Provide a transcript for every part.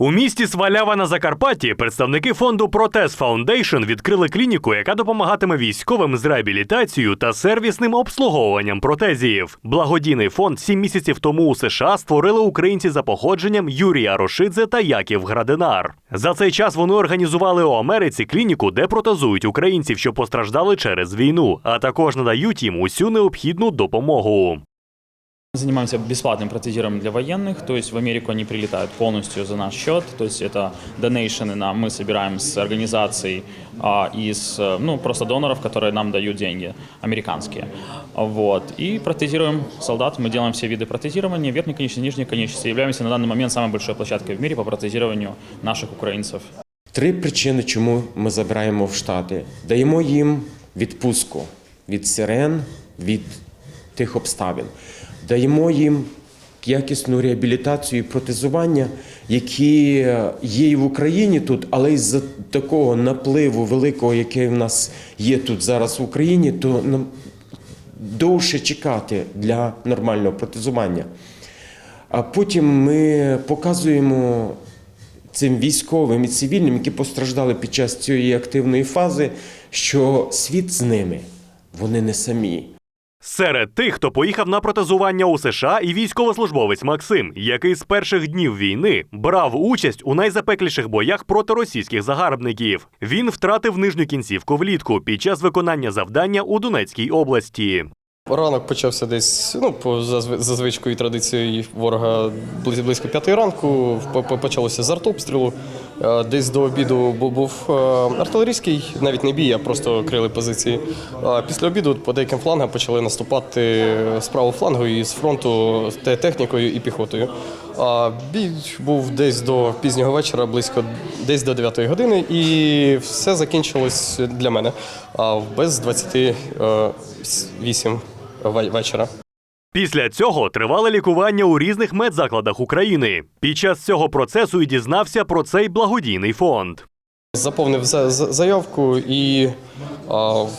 У місті Свалява на Закарпатті представники фонду Протез Foundation відкрили клініку, яка допомагатиме військовим з реабілітацією та сервісним обслуговуванням протезів. Благодійний фонд сім місяців тому у США створили українці за походженням Юрія Рошидзе та Яків Градинар. За цей час вони організували у Америці клініку, де протезують українців, що постраждали через війну, а також надають їм усю необхідну допомогу. Занимаемся бесплатным протезированием для военных, то есть в Америку они прилетают полностью за наш счет, то есть это донейшены нам мы собираем с организаций а, из, э, ну, просто доноров, которые нам дают деньги, американские. Вот. И протезируем солдат, мы делаем все виды протезирования, верхней конечности, нижней конечности, являемся на данный момент самой большой площадкой в мире по протезированию наших украинцев. Три причини, чому ми забираємо в Штати. Даємо їм відпустку від сирен, від тих обставин. Даємо їм якісну реабілітацію і протезування, які є і в Україні тут, але із-за такого напливу великого, який в нас є тут зараз в Україні, то нам довше чекати для нормального протезування. А потім ми показуємо цим військовим і цивільним, які постраждали під час цієї активної фази, що світ з ними, вони не самі. Серед тих, хто поїхав на протезування у США, і військовослужбовець Максим, який з перших днів війни брав участь у найзапекліших боях проти російських загарбників. Він втратив нижню кінцівку влітку під час виконання завдання у Донецькій області. Ранок почався десь ну, по за звичкою і традицією ворога близько, п'ятої ранку. По- по- Почалося з артобстрілу. Е, Десь до обіду був е, артилерійський, навіть не бій, а просто крили позиції. Після обіду по деяким флангам почали наступати з правого флангу і з фронту технікою і піхотою. А бій був десь до пізнього вечора, близько десь до 9 години, і все закінчилось для мене без 28 ве- вечора. Після цього тривало лікування у різних медзакладах України. Під час цього процесу і дізнався про цей благодійний фонд. Заповнив за- за- заявку і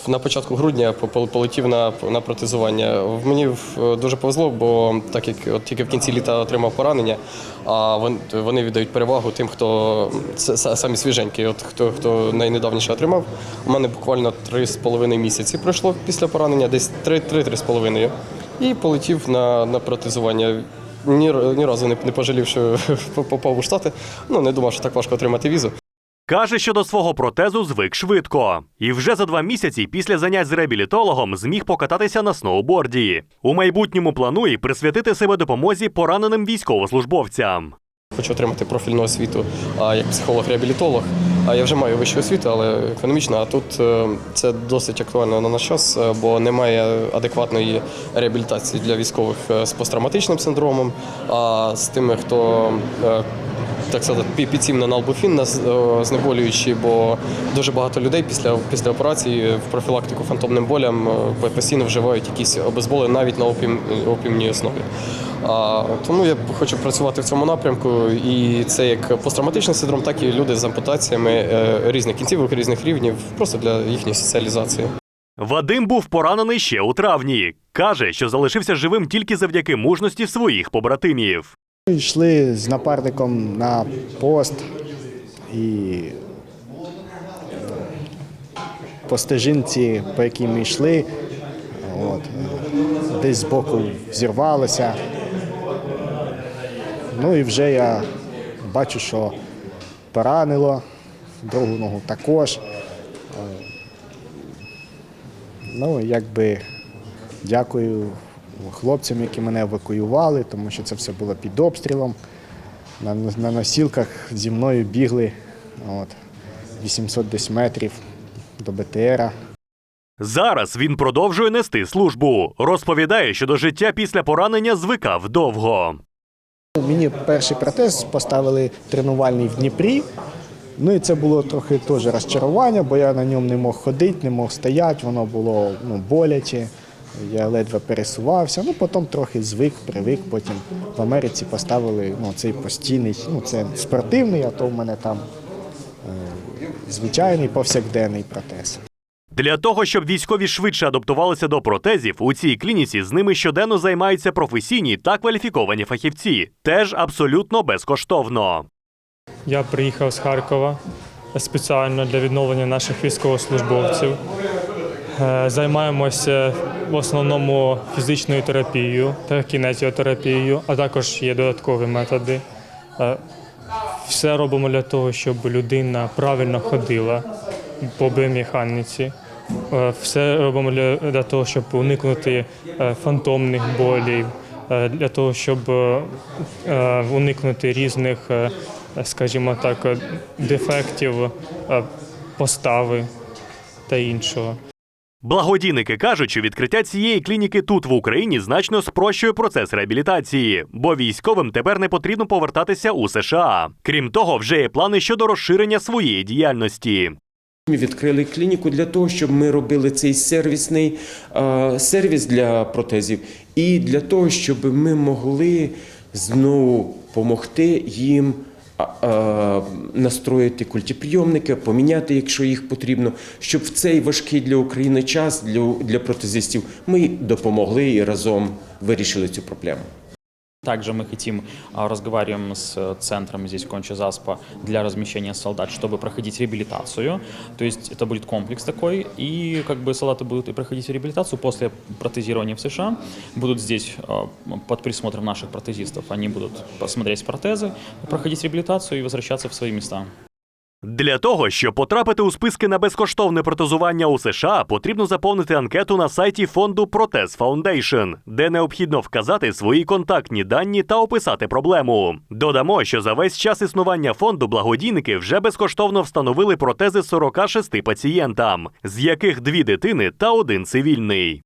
на початку грудня полетів на, протезування. Мені дуже повезло, бо так як от тільки в кінці літа отримав поранення, а вони віддають перевагу тим, хто самі свіженькі, от хто, хто найнедавніше отримав. У мене буквально три з половиною місяці пройшло після поранення, десь три-три з половиною. І полетів на, на протезування. Ні, ні разу не, не пожалів, що попав у Штати. Ну, не думав, що так важко отримати візу. Каже, що до свого протезу звик швидко. І вже за два місяці після занять з реабілітологом зміг покататися на сноуборді. У майбутньому планує присвятити себе допомозі пораненим військовослужбовцям. Хочу отримати профільну освіту як психолог-реабілітолог. А я вже маю вищу освіту, але економічна. А тут е, це досить актуально на наш час, е, бо немає адекватної реабілітації для військових е, з посттравматичним синдромом, а з тими, хто так сказати, пі- підсів на налбуфін, нас е, знеболюючи, бо дуже багато людей після, після операції в профілактику фантомним болям е, постійно вживають якісь обезболи навіть на опім, опімній основі. А, тому я хочу працювати в цьому напрямку, і це як посттравматичний синдром, так і люди з ампутаціями е, різних кінцівок, різних рівнів, просто для їхньої соціалізації. Вадим був поранений ще у травні. Каже, що залишився живим тільки завдяки мужності своїх побратимів. Йшли з напарником на пост і по стежинці, по якій ми йшли, от, десь збоку зірвалося. Ну і вже я бачу, що поранило, другу ногу також. Ну, якби дякую хлопцям, які мене евакуювали, тому що це все було під обстрілом. На, на носілках зі мною бігли от, 800 десь метрів до БТРа. Зараз він продовжує нести службу. Розповідає, що до життя після поранення звикав довго. Мені перший протез поставили тренувальний в Дніпрі. Ну і це було трохи теж розчарування, бо я на ньому не мог ходити, не мог стояти, воно було ну, боляче. Я ледве пересувався. Ну потім трохи звик, привик. Потім в Америці поставили ну, цей постійний, ну це спортивний, а то в мене там е, звичайний повсякденний протез. Для того, щоб військові швидше адаптувалися до протезів, у цій клініці з ними щоденно займаються професійні та кваліфіковані фахівці, теж абсолютно безкоштовно. Я приїхав з Харкова спеціально для відновлення наших військовослужбовців. Е, Займаємося в основному фізичною терапією та кінезіотерапією, а також є додаткові методи. Е, Все робимо для того, щоб людина правильно ходила по біомеханіці. Е, Все робимо для, того, щоб уникнути фантомних болів, для того, щоб уникнути різних, скажімо так, дефектів постави та іншого. Благодійники кажуть, що відкриття цієї клініки тут в Україні значно спрощує процес реабілітації, бо військовим тепер не потрібно повертатися у США. Крім того, вже є плани щодо розширення своєї діяльності. Ми відкрили клініку для того, щоб ми робили цей сервісний е, сервіс для протезів, і для того, щоб ми могли знову допомогти їм настроїти культіприйомники, поміняти, якщо їх потрібно, щоб в цей важкий для України час для, для протезистів ми допомогли і разом вирішили цю проблему. Также мы хотим, а, разговариваем с э, центром здесь Конча Заспа для размещения солдат, чтобы проходить реабилитацию. То есть это будет комплекс такой, и как бы солдаты будут и проходить реабилитацию после протезирования в США, будут здесь а, под присмотром наших протезистов. Они будут посмотреть протезы, проходить реабилитацию и возвращаться в свои места. Для того, щоб потрапити у списки на безкоштовне протезування у США, потрібно заповнити анкету на сайті фонду Протез Foundation, де необхідно вказати свої контактні дані та описати проблему. Додамо, що за весь час існування фонду благодійники вже безкоштовно встановили протези 46 пацієнтам, з яких дві дитини та один цивільний.